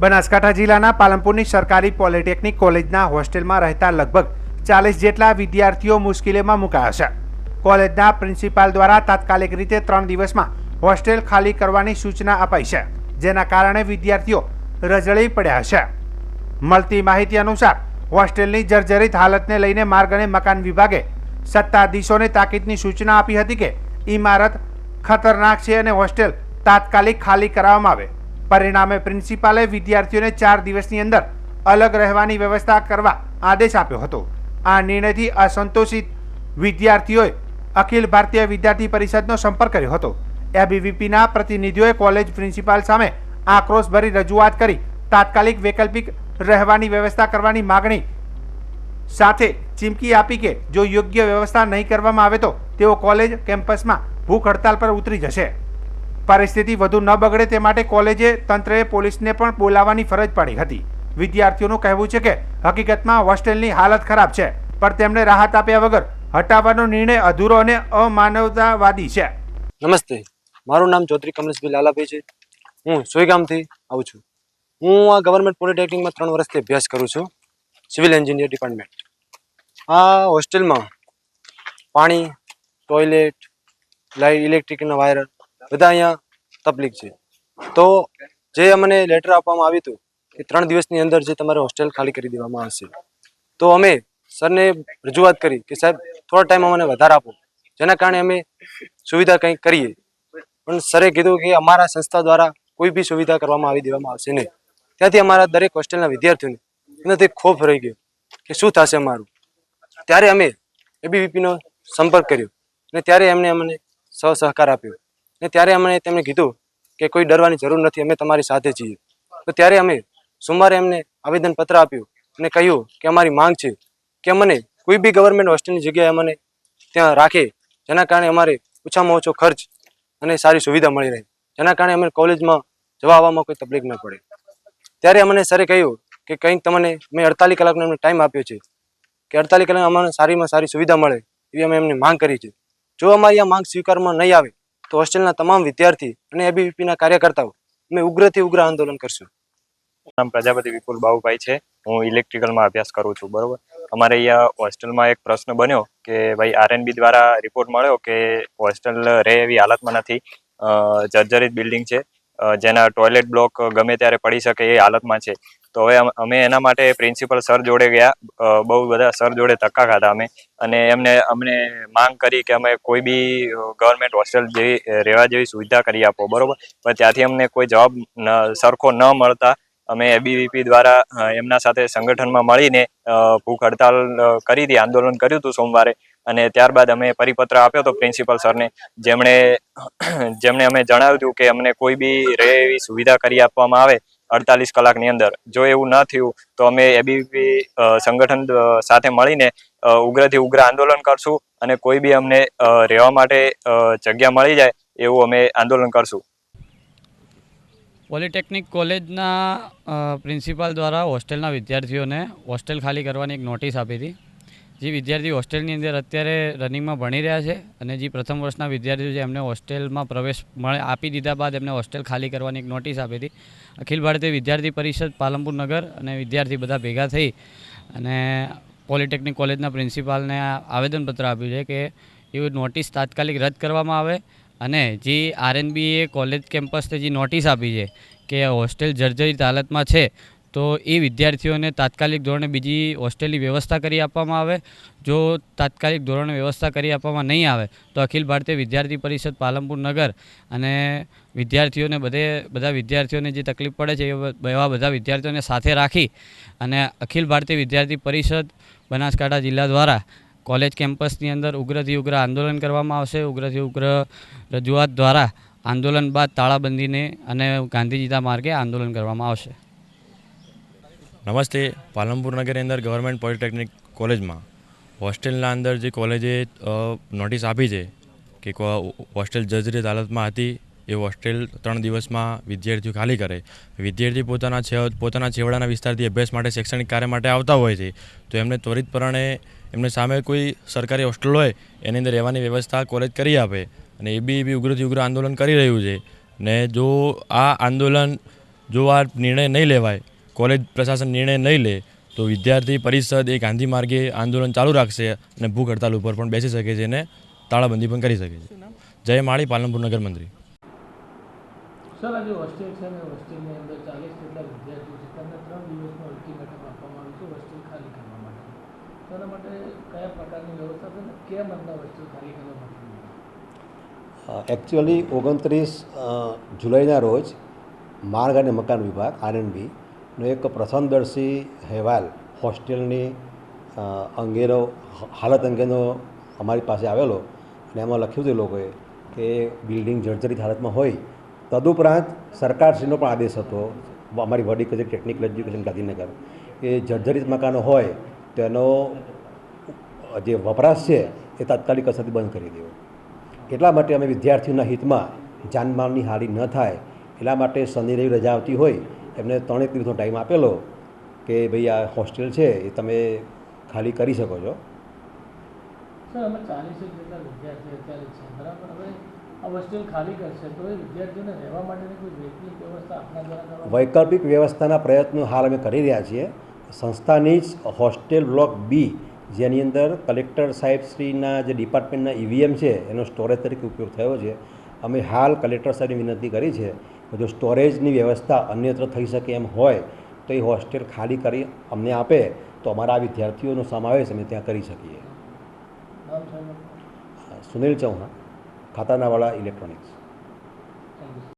બનાસકાંઠા જિલ્લાના પાલનપુરની સરકારી પોલિટેકનિક કોલેજના હોસ્ટેલમાં રહેતા લગભગ ચાલીસ જેટલા વિદ્યાર્થીઓ મુશ્કેલીમાં મુકાયા છે. કોલેજના પ્રિન્સિપાલ દ્વારા તાત્કાલિક રીતે ત્રણ દિવસમાં હોસ્ટેલ ખાલી કરવાની સૂચના અપાઈ છે, જેના કારણે વિદ્યાર્થીઓ રજળી પડ્યા છે. મળતી માહિતી અનુસાર, હોસ્ટેલની જર્જરિત હાલતને લઈને માર્ગ અને મકાન વિભાગે સત્તાધીશોને તાકીદની સૂચના આપી હતી કે ઇમારત ખતરનાક છે અને હોસ્ટેલ તાત્કાલિક ખાલી કરાવવામાં આવે. પરિણામે પ્રિન્સિપાલે વિદ્યાર્થીઓને ચાર દિવસની અંદર અલગ રહેવાની વ્યવસ્થા કરવા આદેશ આપ્યો હતો. આ નિર્ણયથી અસંતોષિત વિદ્યાર્થીઓએ અખિલ ભારતીય વિદ્યાર્થી પરિષદનો સંપર્ક કર્યો હતો. એબીવીપીના પ્રતિનિધિઓએ કોલેજ પ્રિન્સિપાલ સામે આક્રોશભરી રજૂઆત કરી તાત્કાલિક વૈકલ્પિક રહેવાની વ્યવસ્થા કરવાની માગણી સાથે ચીમકી આપી કે જો યોગ્ય વ્યવસ્થા નહીં કરવામાં આવે તો તેઓ કોલેજ કેમ્પસમાં ભૂખ હડતાલ પર ઉતરી જશે. પરિસ્થિતિ વધુ ન બગડે તે માટે કોલેજે તંત્રએ પોલીસને પણ બોલાવવાની ફરજ પાડી હતી. વિદ્યાર્થીઓનું કહેવું છે કે હકીકતમાં હોસ્ટેલની હાલત ખરાબ છે, પણ તેમણે રાહત આપ્યા વગર હટાવવાનો નિર્ણય અધૂરો અને અમાનવતાવાદી છે. નમસ્તે, મારું નામ ચૌધરી કમલેશભાઈ લાલાભાઈ છે. હું સોયગામથી આવું છું. હું આ ગવર્મેન્ટ પોલિટેકનિકમાં ત્રણ વર્ષથી અભ્યાસ કરું છું સિવિલ એન્જિનિયર ડિપાર્ટમેન્ટ આ હોસ્ટેલમાં પાણી ટોયલેટ લાઇટ ઇલેક્ટ્રિકના વાયર બધા અહીંયા તકલીફ છે. તો જે અમને લેટર આપવામાં આવ્યું હતું કે ત્રણ દિવસની અંદર જે તમારે હોસ્ટેલ ખાલી કરી દેવામાં આવશે. તો અમે સરને રજૂઆત કરી કે સાહેબ, થોડા ટાઈમ અમને વધારે આપો. જેના કારણે અમે સુવિધા કંઈક કરીએ. પણ સરે કીધું કે અમારા સંસ્થા દ્વારા કોઈ બી સુવિધા કરવામાં આવી દેવામાં આવશે નહીં. ત્યાંથી અમારા દરેક હોસ્ટેલના વિદ્યાર્થીઓને એનાથી ખોફ રહી ગયો કે શું થશે અમારું. ત્યારે અમે એબીવીપીનો સંપર્ક કર્યો અને ત્યારે એમને અમને સહ સહકાર આપ્યો. અને ત્યારે અમને તેમણે કીધું કે કોઈ ડરવાની જરૂર નથી, અમે તમારી સાથે છીએ. તો ત્યારે અમે સોમવારે એમને આવેદનપત્ર આપ્યું અને કહ્યું કે અમારી માંગ છે કે અમને કોઈ બી ગવર્મેન્ટ હોસ્ટેલની જગ્યાએ અમને ત્યાં રાખે, જેના કારણે અમારે ઓછામાં ઓછો ખર્ચ અને સારી સુવિધા મળી રહે, જેના કારણે અમે કોલેજમાં જવા આવવામાં કોઈ તકલીફ ન પડે. ત્યારે અમને સરે કહ્યું કે કંઈક તમને મેં અડતાલીસ કલાકનો એમને ટાઈમ આપ્યો છે, કે અડતાલીસ કલાક અમને સારીમાં સારી સુવિધા મળે એવી અમે એમને માંગ કરી છે. જો અમારી આ માંગ સ્વીકારમાં નહીં આવે તો હોસ્ટેલના તમામ વિદ્યાર્થી અને એબીવીપીના કાર્યકર્તાઓ, અમે ઉગ્રથી ઉગ્ર આંદોલન કરશું. નામ પ્રજાપતિ વિપુલ બાબુભાઈ છે. હું ઇલેક્ટ્રિકલમાં અભ્યાસ કરું છું, બરોબર? અમારે અહીંયા હોસ્ટેલમાં એક પ્રશ્ન બન્યો કે ભાઈ આરએનબી દ્વારા રિપોર્ટ મળ્યો કે હોસ્ટેલ રહે એવી હાલતમાં નથી. જર્જરિત બિલ્ડિંગ છે. જેના ટોયલેટ બ્લોક ગમે ત્યારે પડી શકે એ હાલતમાં છે. તો હવે અમે એના માટે પ્રિન્સિપલ સર જોડે ગયા. બહુ બધા સર જોડે ધક્કા ખાધા અમે. અને એમને, અમને માંગ કરી કે અમે કોઈ બી ગવર્મેન્ટ હોસ્ટેલ જેવી રહેવા જેવી સુવિધા કરી આપો, બરોબર? પણ ત્યાંથી અમને કોઈ જવાબ સરખો ન મળતા. અમે એબીવીપી દ્વારા એમના સાથે સંગઠનમાં મળીને ભૂખ હડતાલ કરી હતી, આંદોલન કર્યું હતું સોમવારે. અને ત્યારબાદ અમે પરિપત્ર આપ્યો હતો પ્રિન્સિપલ સરને. જેમણે જેમણે અમે જણાવ્યું હતું કે અમને કોઈ બી રહે એવી સુવિધા કરી આપવામાં આવે અડતાલીસ કલાકની અંદર. જો એવું ન થયું, તો અમે એબીવીપી સંગઠન સાથે મળીને ઉગ્રથી ઉગ્ર આંદોલન કરશું અને કોઈ બી અમને રહેવા માટે જગ્યા મળી જાય, એવું અમે આંદોલન કરશું. પોલિટેકનિક કોલેજના પ્રિન્સિપાલ દ્વારા હોસ્ટેલના વિદ્યાર્થીઓને હોસ્ટેલ ખાલી કરવાની એક નોટિસ આપી હતી. જે વિદ્યાર્થી હોસ્ટેલની અંદર અત્યારે રનિંગમાં ભણી રહ્યા છે અને જે પ્રથમ વર્ષના વિદ્યાર્થીઓ છે, એમને હોસ્ટેલમાં પ્રવેશ મળે, આપી દીધા બાદ એમને હોસ્ટેલ ખાલી કરવાની એક નોટિસ આપી હતી. અખિલ ભારતીય વિદ્યાર્થી પરિષદ, પાલનપુર નગર અને વિદ્યાર્થી બધા ભેગા થઈ અને પોલિટેકનિક કોલેજના પ્રિન્સિપાલને આવેદનપત્ર આપ્યું છે કે એ નોટિસ તાત્કાલિક રદ કરવામાં આવે અને જે આરએનબીએ કોલેજ કેમ્પસને જે નોટિસ આપી છે કે હોસ્ટેલ જર્જરિત હાલતમાં છે તો એ વિદ્યાર્થીઓને તાત્કાલિક ધોરણે બીજી હોસ્ટેલની વ્યવસ્થા કરી આપવામાં આવે. જો તાત્કાલિક ધોરણે વ્યવસ્થા કરી આપવામાં નહીં આવે, તો અખિલ ભારતીય વિદ્યાર્થી પરિષદ પાલનપુર નગર અને વિદ્યાર્થીઓને બધે, બધા વિદ્યાર્થીઓને જે તકલીફ પડે છે એવા બધા વિદ્યાર્થીઓને સાથે રાખી અને અખિલ ભારતીય વિદ્યાર્થી પરિષદ બનાસકાંઠા જિલ્લા દ્વારા કોલેજ કેમ્પસની અંદર ઉગ્રથી ઉગ્ર આંદોલન કરવામાં આવશે. ઉગ્રથી ઉગ્ર રજૂઆત દ્વારા આંદોલન બાદ તાળાબંધીને અને ગાંધીજીના માર્ગે આંદોલન કરવામાં આવશે. નમસ્તે. પાલનપુર નગરની અંદર ગવર્મેન્ટ પોલિટેકનિક કોલેજમાં હોસ્ટેલના અંદર જે કોલેજે નોટિસ આપી છે કે હોસ્ટેલ જર્જરિત હાલતમાં હતી, એ હોસ્ટેલ ત્રણ દિવસમાં વિદ્યાર્થીઓ ખાલી કરે. વિદ્યાર્થી પોતાના છે પોતાના છેવાડાના વિસ્તારથી અભ્યાસ માટે શૈક્ષણિક કાર્ય માટે આવતા હોય છે. તો એમને ત્વરિતપણે એમને સામે કોઈ સરકારી હોસ્ટેલ હોય, એની અંદર રહેવાની વ્યવસ્થા કોલેજ કરી આપે અને એ બી બી ઉગ્રથી ઉગ્ર આંદોલન કરી રહ્યું છે. ને જો આ આંદોલન, જો આ નિર્ણય નહીં લેવાય કોલેજ પ્રશાસન નિર્ણય નહીં લે તો વિદ્યાર્થી પરિષદ એ ગાંધી માર્ગે આંદોલન ચાલુ રાખશે અને ભૂખ હડતાલ ઉપર પણ બેસી શકે છે અને તાળાબંધી પણ કરી શકે છે. જય માળી પાલનપુર નગર મંત્રી સર આજે હોસ્ટેલ છે ને હોસ્ટેલની અંદર ચાલીસ જેટલા વિદ્યાર્થીઓ છે તેમને ત્રણ દિવસનો અલ્ટિમેટમ આપવામાં આવ્યું છે હોસ્ટેલ ખાલી કરવા માટે. તો માટે કયા પ્રકારની વ્યવસ્થા છે ને કેમ એમના હોસ્ટેલ ખાલી કરવા માટે એકચ્યુઅલી ઓગણત્રીસ જુલાઈના રોજ માર્ગ અને મકાન વિભાગ આરએનબીનો એક પ્રથમદર્શી અહેવાલ હોસ્ટેલની અંગેનો, હાલત અંગેનો અમારી પાસે આવેલો અને એમાં લખ્યું હતું એ લોકોએ કે બિલ્ડિંગ જર્જરિત હાલતમાં હોય, તદુપરાંત સરકારશ્રીનો પણ આદેશ હતો, અમારી વડી કચેરી ટેકનિકલ એજ્યુકેશન ગાંધીનગર, એ જર્જરિત મકાનો હોય, તેનો જે વપરાશ છે એ તાત્કાલિક અસરથી બંધ કરી દેવો. એટલા માટે અમે વિદ્યાર્થીઓના હિતમાં જાનમાલની હારી ન થાય, એટલા માટે શનિ રવિ રજા આવતી હોય એમને ત્રણેક દિવસનો ટાઈમ આપેલો કે ભાઈ આ હોસ્ટેલ છે એ તમે ખાલી કરી શકો છો. વૈકલ્પિક વ્યવસ્થાના પ્રયત્નો હાલ અમે કરી રહ્યા છીએ. સંસ્થાની જ હોસ્ટેલ બ્લોક બી જેની અંદર કલેક્ટર સાહેબશ્રીના જે ડિપાર્ટમેન્ટના ઈવીએમ છે એનો સ્ટોરેજ તરીકે ઉપયોગ થયો છે. અમે હાલ કલેક્ટર સાહેબની વિનંતી કરી છે જો સ્ટોરેજની વ્યવસ્થા અન્યત્ર થઈ શકે એમ હોય તો એ હોસ્ટેલ ખાલી કરી અમને આપે તો અમારા વિદ્યાર્થીઓનો સમાવેશ અમે ત્યાં કરી શકીએ. સુનિલ ચૌહાણ ખાતાનાવાળા ઇલેક્ટ્રોનિક્સ.